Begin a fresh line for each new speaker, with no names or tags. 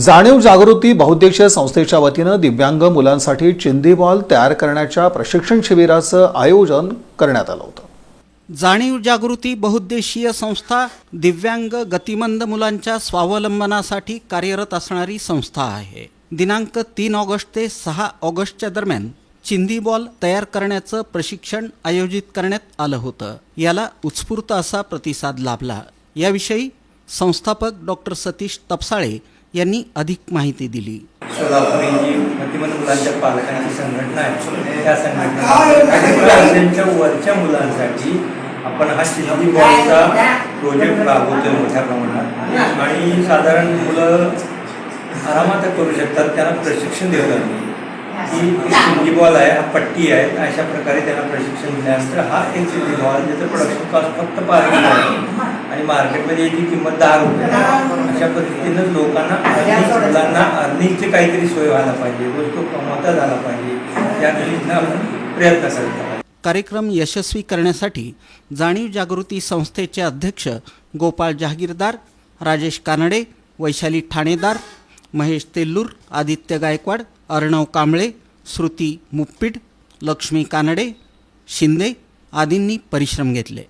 जाणीव जागृती बहुद्देशीय संस्थेच्या वतीनं दिव्यांग मुलांसाठी चिंदी बॉल तयार करण्याच्या प्रशिक्षण शिबिराचं आयोजन करण्यात आलं होतं.
जाणीव जागृती बहुद्देशीय संस्था दिव्यांग गतिमंद मुलांच्या स्वावलंबनासाठी कार्यरत असणारी संस्था आहे. दिनांक तीन ऑगस्ट ते सहा ऑगस्टच्या दरम्यान चिंदी बॉल तयार करण्याचं प्रशिक्षण आयोजित करण्यात आलं होतं. याला उत्स्फूर्त असा प्रतिसाद लाभला. याविषयी संस्थापक डॉक्टर सतीश तपसाळे यांनी अधिक माहिती दिली.
मुलांच्या पालकांची संघटना आहे. त्या संघटनेच्या वरच्या मुलांसाठी आपण हा चिंदी बॉलचा प्रोजेक्ट राबवतोय मोठ्या प्रमाणात. आणि साधारण मुलं आरामात करू शकतात त्यांना प्रशिक्षण देतो आम्ही की चिंदी बॉल आहे हा पट्टी आहे अशा प्रकारे त्यांना प्रशिक्षण दिल्यानंतर हा एक चिंदी बॉल ज्याचं प्रोडक्शन कॉस्ट फक्त पाच मार्केटमध्ये याची किंमत दहा रुपये आहे. अशा पद्धतीनं लोकांना अर्निंग मुलांना अर्निंगची काहीतरी सोय व्हायला पाहिजे. तो कमवता झाला पाहिजे. या दृष्टीनं आपण प्रयत्न करत
कार्यक्रम यशस्वी करण्यासाठी जाणीव जागृती संस्थेचे अध्यक्ष गोपाळ जहागीरदार राजेश कानडे वैशाली ठाणेदार महेश तेल्लूर आदित्य गायकवाड अर्णव कांबळे श्रुती मुप्पीड लक्ष्मी कानडे शिंदे आदींनी परिश्रम घेतले.